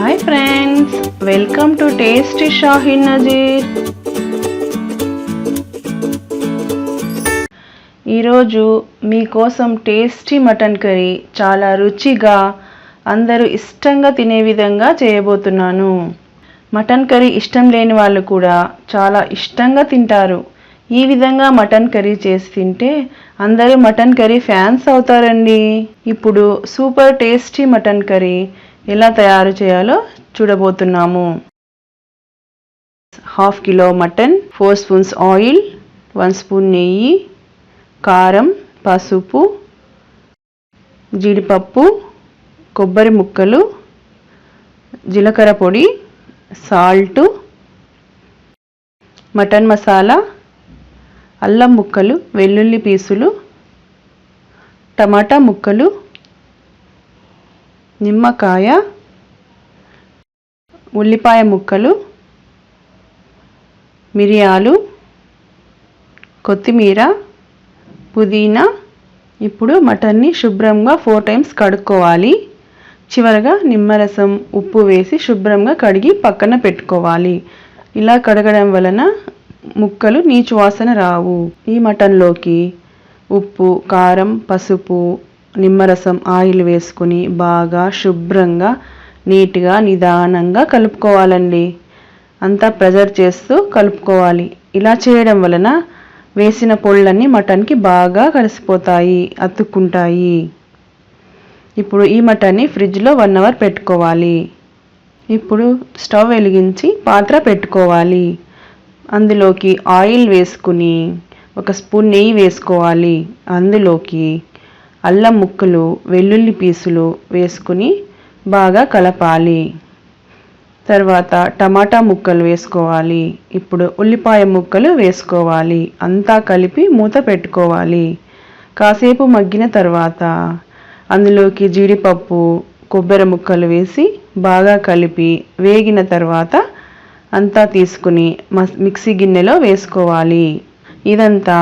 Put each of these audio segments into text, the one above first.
Hi friends welcome to tasty Shaheen Nazeer ఈరోజు మీకోసం tasty mutton curry చాలా రుచిగా అందరూ ఇష్టంగా తినే విధంగా చేయబోతున్నాను. మటన్ కర్రీ ఇష్టం లేని వాళ్ళు కూడా చాలా ఇష్టంగా తింటారు. ఈ విధంగా మటన్ కర్రీ చేసి తింటే అందరూ మటన్ కర్రీ ఫ్యాన్స్ అవుతారండి. ఇప్పుడు సూపర్ టేస్టీ మటన్ కర్రీ ఎలా తయారు చేయాలో చూడబోతున్నాము. Half kilo mutton four spoons oil one spoon నెయ్యి కారం పసుపు జీడిపప్పు కొబ్బరి ముక్కలు జీలకర్ర పొడి సాల్టు మటన్ మసాలా అల్లం ముక్కలు వెల్లుల్లి పీసులు టమాటా ముక్కలు నిమ్మకాయ ఉల్లిపాయ ముక్కలు మిరియాలు కొత్తిమీర పుదీనా. ఇప్పుడు మటన్ని శుభ్రంగా ఫోర్ టైమ్స్ కడుక్కోవాలి. చివరగా నిమ్మరసం ఉప్పు వేసి శుభ్రంగా కడిగి పక్కన పెట్టుకోవాలి. ఇలా కడగడం వలన ముక్కలు నీచు వాసన రావు. ఈ మటన్లోకి ఉప్పు కారం పసుపు నిమ్మరసం ఆయిల్ వేసుకుని బాగా శుభ్రంగా నీట్గా నిదానంగా కలుపుకోవాలండి. అంతా ప్రెజర్ చేస్తూ కలుపుకోవాలి. ఇలా చేయడం వలన వేసిన పొళ్ళన్నీ మటన్కి బాగా కలిసిపోతాయి అతుక్కుంటాయి. ఇప్పుడు ఈ మటన్ని ఫ్రిడ్జ్లో వన్ అవర్ పెట్టుకోవాలి. ఇప్పుడు స్టవ్ వెలిగించి పాత్ర పెట్టుకోవాలి. అందులోకి ఆయిల్ వేసుకుని ఒక స్పూన్ నెయ్యి వేసుకోవాలి. అందులోకి అల్లం ముక్కలు వెల్లుల్లి పీసులు వేసుకుని బాగా కలపాలి. తర్వాత టమాటా ముక్కలు వేసుకోవాలి. ఇప్పుడు ఉల్లిపాయ ముక్కలు వేసుకోవాలి. అంతా కలిపి మూత పెట్టుకోవాలి. కాసేపు మగ్గిన తర్వాత అందులోకి జీడిపప్పు కొబ్బరి ముక్కలు వేసి బాగా కలిపి వేగిన తర్వాత అంతా తీసుకుని మిక్సీ గిన్నెలో వేసుకోవాలి. ఇదంతా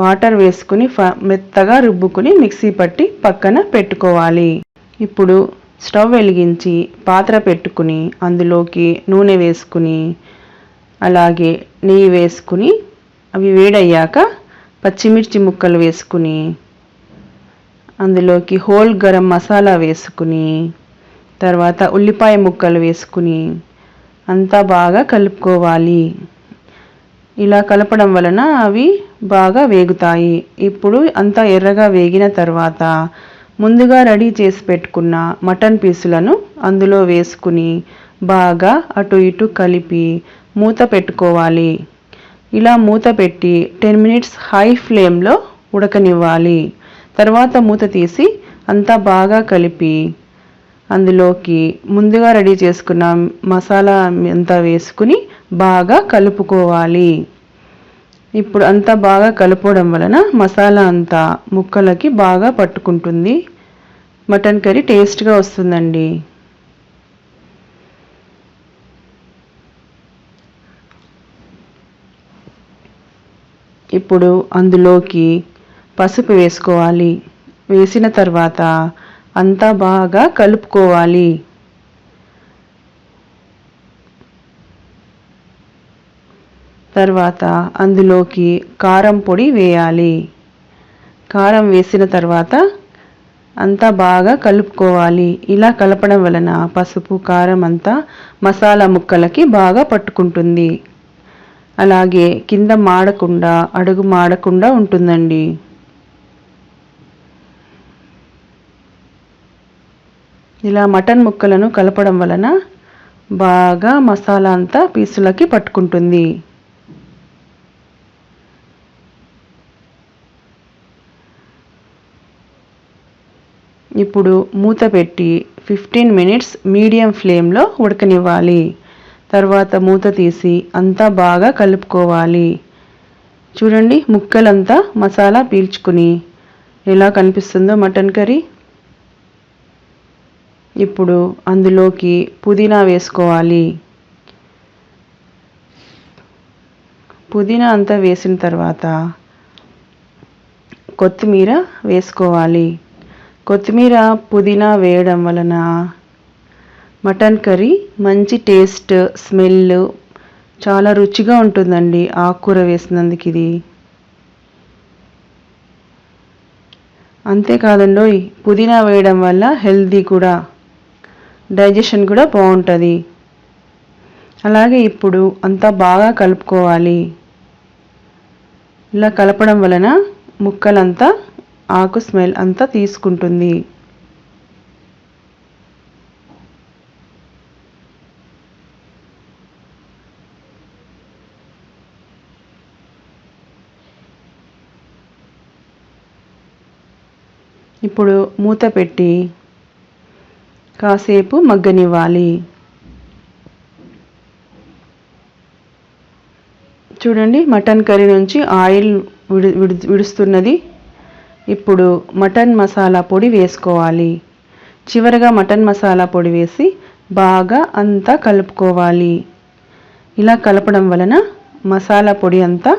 వాటర్ వేసుకుని మెత్తగా రుబ్బుకుని మిక్సీ పట్టి పక్కన పెట్టుకోవాలి. ఇప్పుడు స్టవ్ వెలిగించి పాత్ర పెట్టుకుని అందులోకి నూనె వేసుకుని అలాగే నెయ్యి వేసుకుని అవి వేడయ్యాక పచ్చిమిర్చి ముక్కలు వేసుకుని అందులోకి హోల్ గరం మసాలా వేసుకుని తర్వాత ఉల్లిపాయ ముక్కలు వేసుకుని అంతా బాగా కలుపుకోవాలి. ఇలా కలపడం వలన అవి బాగా వేగుతాయి. ఇప్పుడు అంతా ఎర్రగా వేగిన తర్వాత ముందుగా రెడీ చేసి పెట్టుకున్న మటన్ పీసులను అందులో వేసుకుని బాగా అటు ఇటు కలిపి మూత పెట్టుకోవాలి. ఇలా మూత పెట్టి టెన్ మినిట్స్ హై ఫ్లేమ్లో ఉడకనివ్వాలి. తర్వాత మూత తీసి అంతా బాగా కలిపి అందులోకి ముందుగా రెడీ చేసుకున్న మసాలా అంతా వేసుకుని బాగా కలుపుకోవాలి. ఇప్పుడు అంతా బాగా కలుపుకోవడం వలన మసాలా అంతా ముక్కలకి బాగా పట్టుకుంటుంది. మటన్ కర్రీ టేస్ట్గా వస్తుందండి. ఇప్పుడు అందులోకి పసుపు వేసుకోవాలి. వేసిన తర్వాత అంతా బాగా కలుపుకోవాలి. తర్వాత అందులోకి కారం పొడి వేయాలి. కారం వేసిన తర్వాత అంతా బాగా కలుపుకోవాలి. ఇలా కలపడం వలన పసుపు కారం అంతా మసాలా ముక్కలకి బాగా పట్టుకుంటుంది. అలాగే కింద మాడకుండా అడుగు మాడకుండా ఉంటుందండి. ఇలా మటన్ ముక్కలను కలపడం వలన బాగా మసాలా అంతా పీసులకి పట్టుకుంటుంది. ఇప్పుడు మూత పెట్టి ఫిఫ్టీన్ మినిట్స్ మీడియం ఫ్లేమ్లో ఉడకనివ్వాలి. తర్వాత మూత తీసి అంతా బాగా కలుపుకోవాలి. చూడండి ముక్కలంతా మసాలా పీల్చుకుని ఎలా కనిపిస్తుందో మటన్ కర్రీ. ఇప్పుడు అందులోకి పుదీనా వేసుకోవాలి. పుదీనా అంతా వేసిన తర్వాత కొత్తిమీర వేసుకోవాలి. కొత్తిమీర పుదీనా వేయడం వలన మటన్ కర్రీ మంచి టేస్ట్ స్మెల్ చాలా రుచిగా ఉంటుందండి ఆకుకూర వేసినందుకు ఇది. అంతేకాదండి పుదీనా వేయడం వల్ల హెల్దీ కూడా డైజెషన్ కూడా బాగుంటుంది. అలాగే ఇప్పుడు అంతా బాగా కలుపుకోవాలి. ఇలా కలపడం వలన ముక్కలంతా ఆకు స్మెల్ అంతా తీసుకుంటుంది. ఇప్పుడు మూత పెట్టి కాసేపు మగ్గనివ్వాలి. చూడండి మటన్ కర్రీ నుంచి ఆయిల్ విడు విడుస్తున్నది. ఇప్పుడు మటన్ మసాలా పొడి వేసుకోవాలి. చివరగా మటన్ మసాలా పొడి వేసి బాగా అంతా కలుపుకోవాలి. ఇలా కలపడం వలన మసాలా పొడి అంతా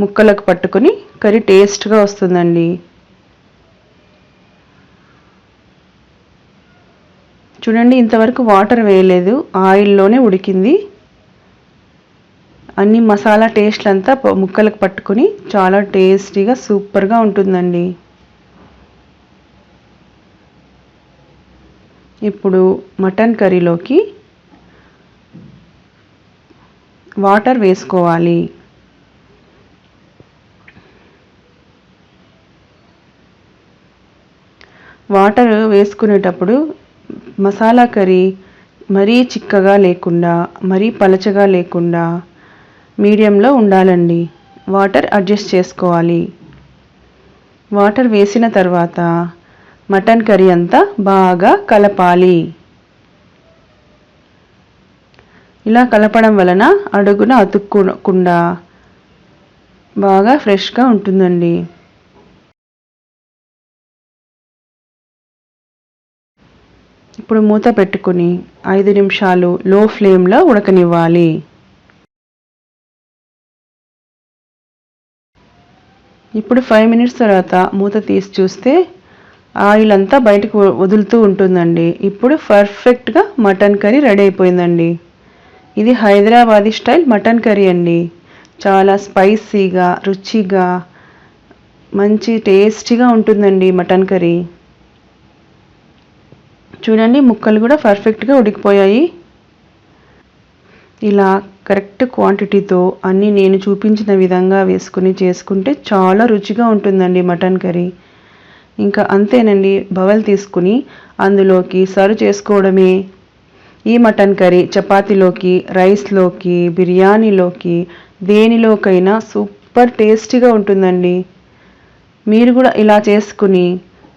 ముక్కలకు పట్టుకొని కర్రీ టేస్ట్గా వస్తుందండి. చూడండి ఇంతవరకు వాటర్ వేయలేదు. ఆయిల్లోనే ఉడికింది. అన్ని మసాలా టేస్ట్లు అంతా ముక్కలకు పట్టుకొని చాలా టేస్టీగా సూపర్గా ఉంటుందండి. ఇప్పుడు మటన్ కర్రీలోకి వాటర్ వేసుకోవాలి. వాటర్ వేసుకునేటప్పుడు మసాలా కర్రీ మరీ చిక్కగా లేకుండా మరీ పలచగా లేకుండా మీడియంలో ఉండాలండి. వాటర్ అడ్జస్ట్ చేసుకోవాలి. వాటర్ వేసిన తర్వాత మటన్ కర్రీ అంతా బాగా కలపాలి. ఇలా కలపడం వలన అడుగున అతుక్కోకుండా బాగా ఫ్రెష్గా ఉంటుందండి. ఇప్పుడు మూత పెట్టుకుని ఐదు నిమిషాలు లో ఫ్లేమ్లో ఉడకనివ్వాలి. ఇప్పుడు ఫైవ్ మినిట్స్ తర్వాత మూత తీసి చూస్తే ఆయిల్ అంతా బయటకు వదులుతూ ఉంటుందండి. ఇప్పుడు పర్ఫెక్ట్గా మటన్ కర్రీ రెడీ అయిపోయిందండి. ఇది హైదరాబాదీ స్టైల్ మటన్ కర్రీ అండి. చాలా స్పైసీగా రుచిగా మంచి టేస్టీగా ఉంటుందండి మటన్ కర్రీ. చూడండి ముక్కలు కూడా పర్ఫెక్ట్గా ఉడికిపోయాయి. ఇలా కరెక్ట్ క్వాంటిటీతో అన్నీ నేను చూపించిన విధంగా వేసుకుని చేసుకుంటే చాలా రుచిగా ఉంటుందండి మటన్ కర్రీ. ఇంకా అంతేనండి బవల్ తీసుకుని అందులోకి సర్వ్ చేసుకోవడమే. ఈ మటన్ కర్రీ చపాతీలోకి రైస్లోకి బిర్యానీలోకి దేనిలోకైనా సూపర్ టేస్టీగా ఉంటుందండి. మీరు కూడా ఇలా చేసుకుని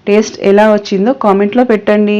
టేస్ట్ ఎలా వచ్చిందో కామెంట్లో పెట్టండి.